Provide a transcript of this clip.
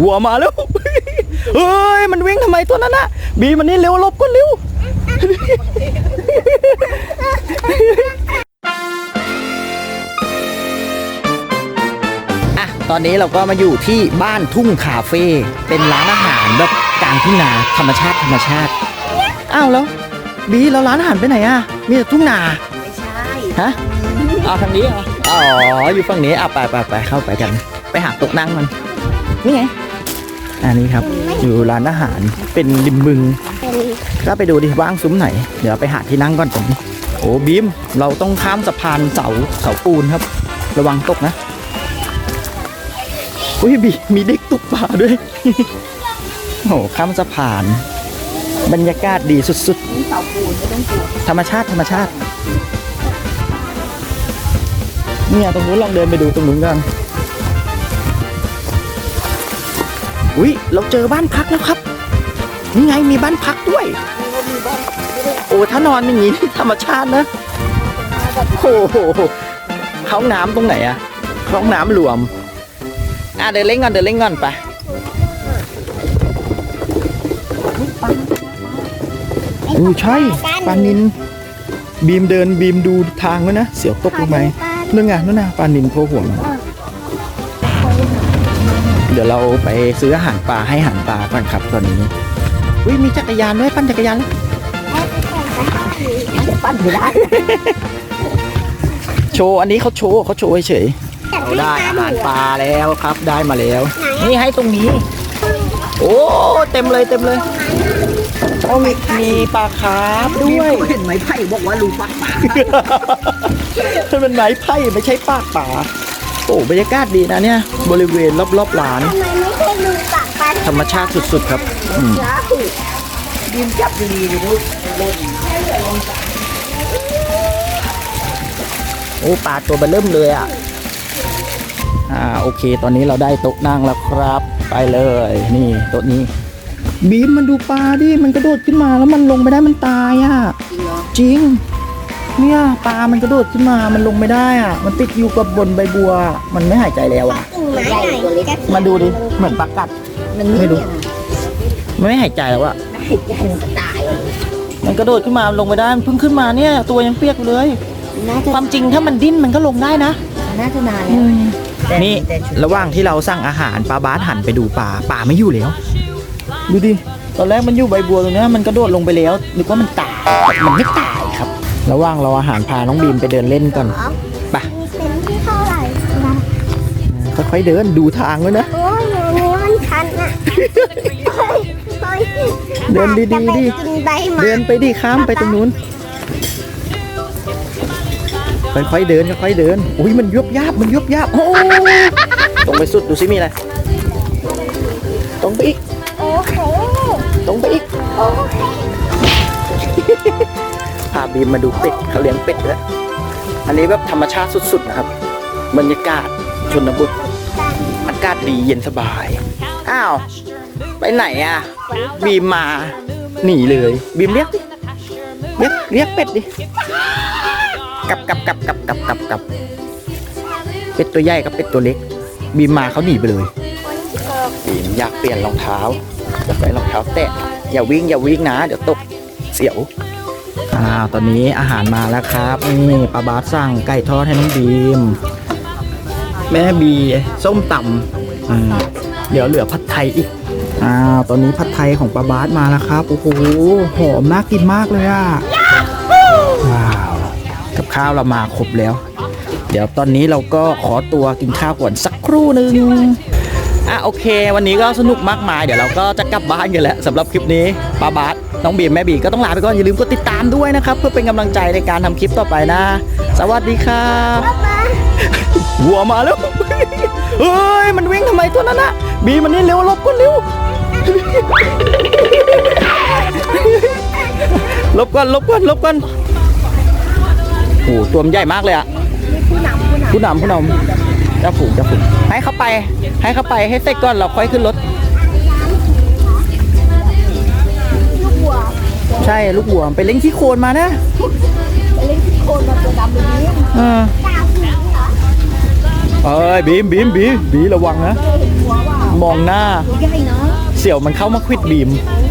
วัวมาแล้ว เฮ้ย มันวิ่งทำไมตัวนั้นน่ะ บีมันนี่เร็วหลบก็เร็วอะตอนนี้เราก็มาอยู่ที่บ้านทุ่งคาเฟ่ เป็นร้านอาหารแบบกลางทุ่งนาธรรมชาติธรรมชาติ อ้าวแล้ว บีแล้วร้านอาหารไปไหนอะมีแต่ทุ่งนา ไม่ใช่ ฮะ เอาทางนี้เหรอ อ๋อ อยู่ฝั่งนี้อะไปไปไปเข้าไปกัน ไปหาโต๊ะนั่งมัน นี่ไงอันนี้ครับ อยู่ร้านอาหารเป็นริมบึงเป็นก็ไปดูดิว่างซุ้มไหน เดี๋ยวไปหาที่นั่งก่อนตรงนี้โอ้บีม เราต้องข้ามสะพานเสาเสาปูนครับ ระวังตกนะอุ้ยบีมีเด็กตกปลาด้วยโอ้โหข้ามสะพาน บรรยากาศดีสุดเสาปูนไม่ต้องกลัวๆธรรมชาติธรรมชาติ เนี่ยตรงนู้นลองเดินไปดูตรงนู้นกัน อุ้ยเราเจอบ้านพักแล้วครับนี่ไงมีบ้านพักด้วย โอ้ถ้านอนอย่างนี้นี่ธรรมชาตินะโอ้โหห้องน้ำตรงไหนอะห้องน้ำรวม อะเดินเล่นก่อนเดินเล่นก่อนไปโอ้ใช่ปลานิน บีมเดินบีมดูทางไว้นะ เสียวตกลงไปนู่นไงนู่นนะปลานินโผล่หัวมา เดี๋ยวเราไปซื้ออาหารปลาให้อาหารปลาก่อนครับตอนนี้อุ้ยมีจักรยานด้วยปั่นจักรยานแล้วปั้นไม่ได้ โชว์อันนี้เขาโชว์เขาโชว์เฉยๆเราได้อาหารปลาแล้วครับได้มาแล้ว นี่ให้ตรงนี้ โอ้เต็มเลยเต็มเลยโอ้มีมีปลาคาร์ฟด้วยเห็นไหมไผ่บอกว่ารูปักปากมันเป็นไม้ไผ่ไม่ใช่ปากป่า โอ้บรรยากาศดีนะเนี่ย บริเวณรอบๆร้าน ทำไมไม่ใช่รูปากปลาธรรมชาติสุดๆครับ อืมช้าถูกดินจับดีๆดูลูกโอ้ปลาตัวเบลเริ่มเลยอะ อ่าโอเค ตอนนี้เราได้โต๊ะนั่งแล้วครับ ไปเลย นี่โต๊ะนี้ บีมมันดูปลาดิ มันกระโดดขึ้นมาแล้วมันลงไม่ได้มันตายอะ จริงเหรอจริง เนี่ยปลา มันกระโดดขึ้นมา มันลงไม่ได้อะ มันติดอยู่กับบนใบบัว มันไม่หายใจแล้วอะกิ่งไม้ไหนตัวเล็กมาดูดิ เหมือนปลากัด มันไม่รู้มันไม่หายใจแล้วอะไม่หายใจมันก็ตาย มันกระโดดขึ้นมา ลงไม่ได้ มันเพิ่งขึ้นมาเนี่ย ตัวยังเปียกอยู่เลยน่าจะความจริงถ้ามันดิ้นมันก็ลงได้นะ น่าจะนานแล้วแต่นี่แต่ชุดระหว่างที่เราสั่งอาหารปลาบาสหันไปดูปลา ปลาไม่อยู่แล้ว ดูดิ ตอนแรกมันอยู่ใบบัวตรงเนี้ยมันกระโดดลงไปแล้วนึกว่ามันตาย มันไม่ตายค รับระหว่างเราอาหารพาน้องบีมไปเดินเล่นก่อน ไปมีเป็นที่เท่าไหร่นะค่อยๆเดินดูทางด้วยนะ โอ้ยอย่างนี้มันชันอะเฮ้ยเฮ้ยเดินดีๆดิ จะไปกินใบไม้เดินไปดิข้ามไปตรงนู้น ค่อยๆเดินค่อยๆเดิน อุ้ยมันยุบยับมันยุบยับโอ้ตรงไปสุดดูสิมีอะไรตรงไปอีกโอเคตรงไปอีก โอเคพาบีมมาดูเป็ดเขาเลี้ยงเป็ดด้วยอันนี้แบบธรรมชาติสุดๆนะครับ บรรยากาศชนบทอากาศดีเย็นสบาย อ้าว ไปไหนอะ บีมมาหนีเลย บีมเรียกดิเรียกเรียกเป็ดดิกลับกลับกลับกลับกลับกลับกลับเป็ดตัวใหญ่กับเป็ดตัวเล็ก บีมมาเขาหนีไปเลยบีมอยากเปลี่ยนรองเท้าจะใส่รองเท้าแตะอย่าวิ่งอย่าวิ่งนะ เดี๋ยวตกเสียว อ่าตอนนี้อาหารมาแล้วครับนี่ปลาบาสสั่งไก่ทอดให้น้องบีม แม่บีส้มตำอืมเดี๋ยวเหลือผัดไทยอีกอ่าตอนนี้ผัดไทยของปลาบาสมาแล้วครับโอ้โหหอมน่ากินมากเลยอะว้าวกับข้าวเรามาครบแล้ว เดี๋ยวตอนนี้เราก็ขอตัวกินข้าวก่อนสักครู่หนึ่ง อะโอเค วันนี้ก็สนุกมากมายเดี๋ยวเราก็จะกลับบ้านกันแล้วสำหรับคลิปนี้ป้าบาสน้องบีมแม่บีก็ต้องลาไปก่อนอย่าลืมกดติดตามด้วยนะครับ เพื่อเป็นกำลังใจในการทำคลิปต่อไปนะ สวัสดีครับวัวมาแล้วเฮ้ยมันวิ่งทำไมตัวนั้นอะบีมันนี่เร็วหลบก็เร็วหลบก่อนหลบก่อนหลบก่อนโอ้โหตัวมันใหญ่มากเลยอะผู้นำผู้นำผู้นำผู้นำ เจ้าฝูงเจ้าฝูงให้เขาไป ให้เขาไปให้เสร็จก่อนเราค่อยขึ้นรถ ลูกวัวใช่ลูกวัวไปเล่นขี้โคลนมานะไปเล่นที่โคนมาตัวดำแบบนี้เออดาวผู้หญิงเหรอเอ้ยบีมบีมบีมบีระวังนะ เคยเห็นวัวว่าอืมองหน้า ตัวใหญ่เนาะ เสี่ยวมันเข้ามาควิดบีมโอ้